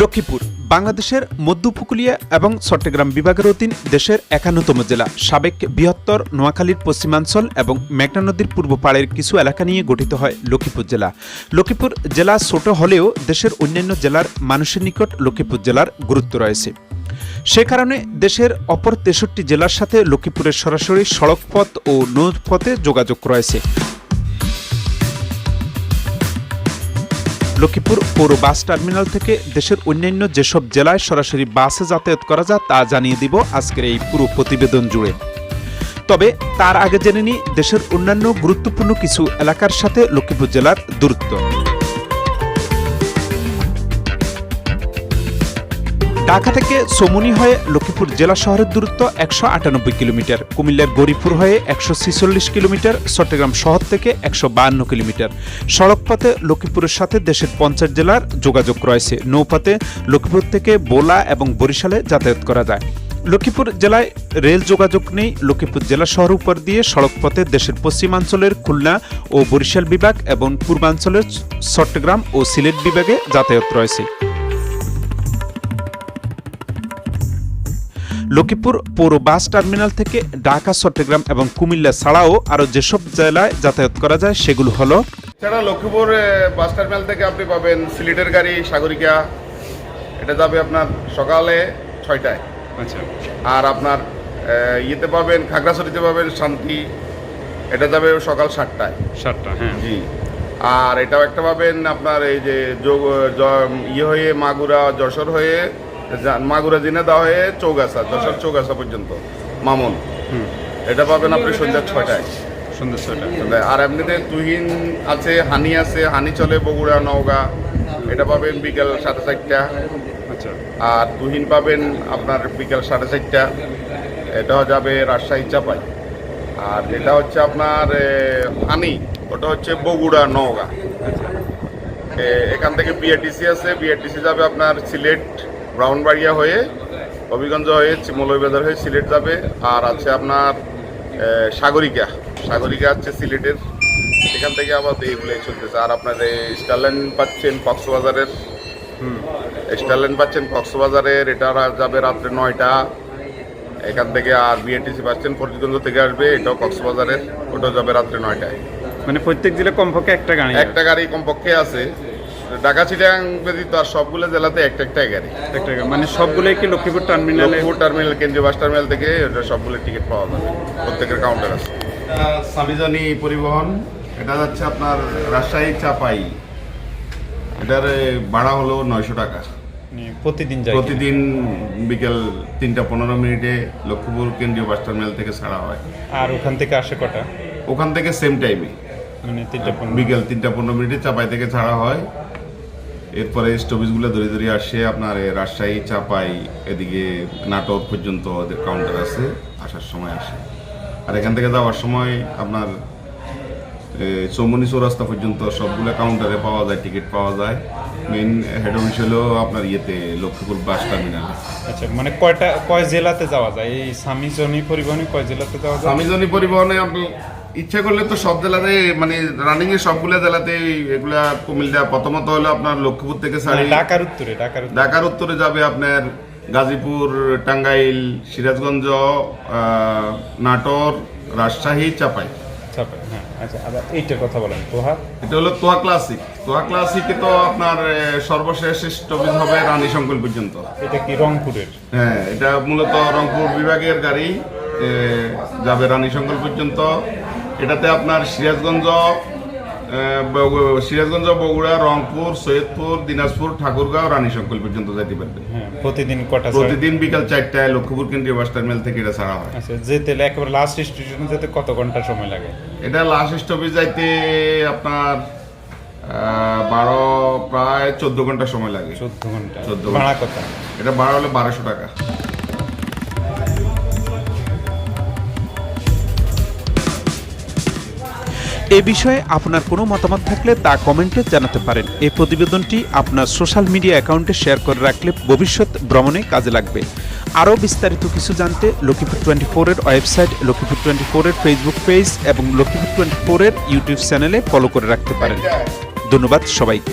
লক্ষ্মীপুর, বাংলাদেশের মধ্য উপকূলীয় এবং চট্টগ্রাম বিভাগের অধীন দেশের একান্নতম জেলা। সাবেক বৃহত্তর নোয়াখালীর পশ্চিমাঞ্চল এবং মেঘনা নদীর পূর্ব পাড়ের কিছু এলাকা নিয়ে গঠিত হয় লক্ষ্মীপুর জেলা। লক্ষ্মীপুর জেলা ছোট হলেও দেশের অন্যান্য জেলার মানুষের নিকট লক্ষ্মীপুর জেলার গুরুত্ব রয়েছে। সে কারণে দেশের অপর তেষট্টি জেলার সাথে লক্ষ্মীপুরের সরাসরি সড়কপথ ও নৌপথে যোগাযোগ রয়েছে। লক্ষ্মীপুর পৌর বাস টার্মিনাল থেকে দেশের অন্যান্য যেসব জেলায় সরাসরি বাসে যাতায়াত করা যায় তা জানিয়ে দিব আজকের এই পুরো প্রতিবেদন জুড়ে। তবে তার আগে জেনে নিই, দেশের অন্যান্য গুরুত্বপূর্ণ কিছু এলাকার সাথে লক্ষ্মীপুর জেলার দূরত্ব। ঢাকা থেকে সমুনি হয়ে লক্ষ্মীপুর জেলা শহরের দূরত্ব একশো আটানব্বই কিলোমিটার, কুমিল্লার গরিপুর হয়ে একশো ছিচল্লিশ কিলোমিটার, চট্টগ্রাম শহর থেকে একশো বাহান্ন কিলোমিটার। সড়কপথে লক্ষ্মীপুরের সাথে দেশের পঞ্চাশ জেলার যোগাযোগ রয়েছে। নৌপথে লক্ষ্মীপুর থেকে বোলা এবং বরিশালে যাতায়াত করা যায়। লক্ষ্মীপুর জেলায় রেল যোগাযোগ নেই। লক্ষ্মীপুর জেলা শহর উপর দিয়ে সড়কপথে দেশের পশ্চিমাঞ্চলের খুলনা ও বরিশাল বিভাগ এবং পূর্বাঞ্চলের চট্টগ্রাম ও সিলেট বিভাগে যাতায়াত রয়েছে। লক্ষ্মীপুর পৌর বাস টার্মিনাল থেকে ঢাকা চট্টগ্রাম এবং কুমিল্লা ছাড়াও আরও যেসব জেলায় যাতায়াত করা যায় সেগুলো হলো এছাড়া লক্ষ্মীপুর বাস টার্মিনাল থেকে আপনি পাবেন সিলেটের গাড়ি সাগরিকা। এটা যাবে আপনার সকালে ছয়টায়। আচ্ছা। আর আপনার ইয়েতে পাবেন খাগড়াছড়িতে পাবেন শান্তি। এটা যাবে সকাল সাতটায়। সাতটা হ্যাঁ। জি। আর এটাও একটা পাবেন আপনার এই যে যোগ ইয়ে হয়ে মাগুরা যশোর হয়ে মাগুরা জিনেদা হয়ে চৌগাছা যশোর চৌগাছা পর্যন্ত মামুন। এটা পাবেন আপনি সন্ধ্যা ছয়টায়। সন্ধ্যা আর এমনিতে তুহিন আছে হানি আছে হানি চলে বগুড়া নওগা। এটা পাবেন বিকেল সাড়ে চারটা। আচ্ছা। আর তুহিন পাবেন আপনার বিকেল সাড়ে চারটা। এটাও যাবে রাজশাহী চাপাই। আর যেটা হচ্ছে আপনার হানি ওটা হচ্ছে বগুড়া নওগা। এ, এখান থেকে বিআরটিসি আছে। বিআরটিসি যাবে আপনার সিলেট ব্রাউনবাড়িয়া হয়ে হবিগঞ্জ হয়ে মৌলভীবাজার হয়ে সিলেট যাবে। আর আছে আপনার সাগরিকা। সাগরিকা হচ্ছে সিলেটের। এখান থেকে আবার এইগুলো চলতেছে। আর আপনার স্টারলাইন পাচ্ছেন কক্সবাজারের। হুম। স্টারলাইন পাচ্ছেন কক্সবাজারের। এটা যাবে রাত্রে নয়টা। এখান থেকে আর বিএনটিসি পাচ্ছেন ফরিদগঞ্জ থেকে আসবে। এটাও কক্সবাজারের। ওটাও যাবে রাত্রে নয়টায়। মানে প্রত্যেক জেলা কমপক্ষে একটা গাড়ি একটা গাড়ি কমপক্ষে আছে। ঢাকা চিটাং ব্যতীত আর সবগুলো জেলাতে একটা একটা গাড়ি। একটা মানে সবগুলোই কি লক্ষ্মীপুর টার্মিনালে? লক্ষ্মীপুর টার্মিনাল কেন্দ্রীয় বাস টার্মিনাল থেকে সবগুলো টিকিট পাওয়া যাবে। প্রত্যেকের কাউন্টার আছে। সাবিজানি পরিবহন এটা যাচ্ছে আপনার রাজশাহী চাপাই। এটার ভাড়া হলো নয়শো টাকা। প্রতিদিন প্রতিদিন বিকেল তিনটা পনেরো মিনিটে লক্ষ্মীপুর কেন্দ্রীয় বাস টার্মিনাল থেকে ছাড়া হয়। আর ওখান থেকে আসে কটা? ওখান থেকে সেম টাইমে বিকেল তিনটা পনেরো মিনিটে চাপাই থেকে ছাড়া হয়। এরপরে স্টপেজগুলো ধরে ধরে আসে আপনার রাজশাহী চাপাই এদিকে নাটক পর্যন্ত ওদের কাউন্টার আছে আসার সময় আসে। আর এখান থেকে যাওয়ার সময় আপনার চৌমনি চৌরাস্তা পর্যন্ত সবগুলো কাউন্টারে পাওয়া যায় টিকিট পাওয়া যায়। মেন হেড অফিস হলো আপনার ইয়েতে লক্ষ্মীপুর বাস টার্মিনাল আচ্ছা মানে কয়টা কয় জেলাতে যাওয়া যায়? এই স্বামীজনী পরিবহনে কয় জেলাতে যাওয়া যায়? স্বামীজনী পরিবহনে আপনি ইচ্ছা করলে তো সব জেলাতে মানে রানিং এর সবগুলো জেলাতে এগুলা কুমিল্লা প্রথমত হলো আপনার লক্ষ্মীপুর থেকে মানে সারি ঢাকার উত্তরে ঢাকার ঢাকার উত্তরে যাবে আপনার গাজীপুর টাঙ্গাইল সিরাজগঞ্জ নাটোর রাজশাহী চাপাই। চাপে হ্যাঁ আচ্ছা আবার এইটার কথা বলেন তোহার এটা হলো ক্লাসিক ক্লাসিকে তো আপনার সর্বশেষ স্টপেজ হবে রানী শঙ্কল পর্যন্ত। এটা কি রংপুরের? হ্যাঁ এটা মূলত রংপুর বিভাগের গাড়ি যাবে রানী শঙ্কল পর্যন্ত। এটাতে আপনার সিরাজগঞ্জ সিরাজগঞ্জ বগুড়া রংপুর সৈয়দপুর দিনাজপুর ঠাকুরগাঁও রানী শঙ্কল পর্যন্ত যেতে পারবে। হ্যাঁ প্রতিদিন কটা প্রতিদিন বিকাল চারটায় লক্ষ্মীপুর কেন্দ্রীয় বাস টার্মিনাল থেকে এটা ছাড়া হয়। আচ্ছা যেতে একেবারে লাস্ট স্টেশনে যেতে কত ঘণ্টা সময় লাগে? এটা লাস্ট স্টপেজ যাইতে আপনার বারো প্রায় চোদ্দ ঘণ্টা সময় লাগে। চোদ্দ ঘণ্টা। 14 ঘণ্টা। ভাড়া কথা এটা ভাড়া হলে বারোশো টাকা। এ বিষয়ে আপনার কোনো মতামত থাকলে তা কমেন্টে জানাতে পারেন। এই প্রতিবেদনটি আপনার সোশ্যাল মিডিয়া অ্যাকাউন্টে শেয়ার করে রাখলে ভবিষ্যৎ ভ্রমণে কাজে লাগবে। আরও বিস্তারিত কিছু জানতে লক্ষ্মীপুর টোয়েন্টি ফোরের ওয়েবসাইট, লক্ষ্মীপুর টোয়েন্টি ফোরের ফেসবুক পেজ এবং লক্ষ্মীপুর টোয়েন্টি ফোরের ইউটিউব চ্যানেলে ফলো করে রাখতে পারেন। ধন্যবাদ সবাইকে।